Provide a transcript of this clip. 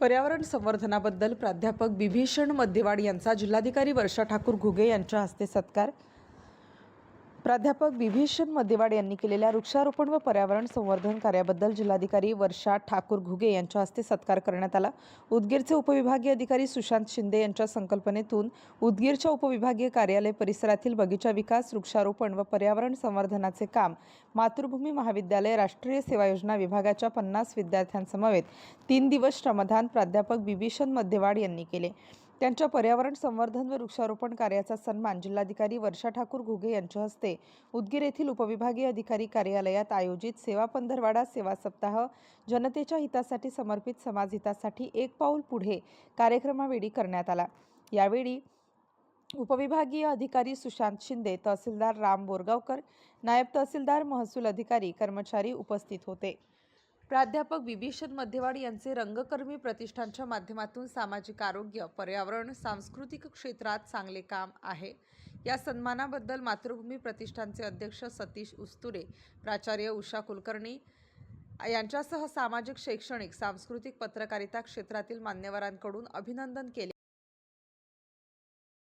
पर्यावरण संवर्धनाबद्दल प्राध्यापक बिभीषण मध्यवाड यांचा जिल्हाधिकारी वर्षा ठाकूर घुगे यांच्या हस्ते सत्कार. प्राध्यापक विभीषण मध्येवाड यांनी केलेल्या वृक्षारोपण व पर्यावरण संवर्धन कार्याबद्दल जिल्हाधिकारी वर्षा ठाकूर घुगे यांच्या हस्ते सत्कार करण्यात आला. उदगीरचे उपविभागीय अधिकारी सुशांत शिंदे यांच्या संकल्पनेतून उदगीरच्या उपविभागीय कार्यालय परिसरातील बगीचा विकास वृक्षारोपण व पर्यावरण संवर्धनाचे काम मातृभूमी महाविद्यालय राष्ट्रीय सेवा योजना विभागाच्या पन्नास विद्यार्थ्यांसमवेत तीन दिवस श्रमदान प्राध्यापक विभीषण मध्यवाड यांनी केले. त्यांच्या पर्यावरण संवर्धन व वृक्षारोपण कार्याचा सन्मान जिल्हाधिकारी वर्षा ठाकूर घुगे यांच्या हस्ते उदगीर येथील उपविभागीय अधिकारी कार्यालयात आयोजित सेवा पंधरवाडा सेवा सप्ताह जनतेच्या हितासाठी समर्पित समाज हितासाठी एक पाऊल पुढे कार्यक्रमावेळी करण्यात आला. यावेळी उपविभागीय अधिकारी सुशांत शिंदे तहसीलदार राम बोरगावकर नायब तहसीलदार महसूल अधिकारी कर्मचारी उपस्थित होते. प्राध्यापक बिभीषण मध्यवाड यांचे रंगकर्मी प्रतिष्ठानच्या माध्यमातून सामाजिक आरोग्य पर्यावरण सांस्कृतिक क्षेत्रात चांगले काम आहे. या सन्मानाबद्दल मातृभूमी प्रतिष्ठानचे अध्यक्ष सतीश उस्तुरे प्राचार्य उषा कुलकर्णी यांच्यासह सामाजिक शैक्षणिक सांस्कृतिक पत्रकारिता क्षेत्रातील मान्यवरांकडून अभिनंदन केले.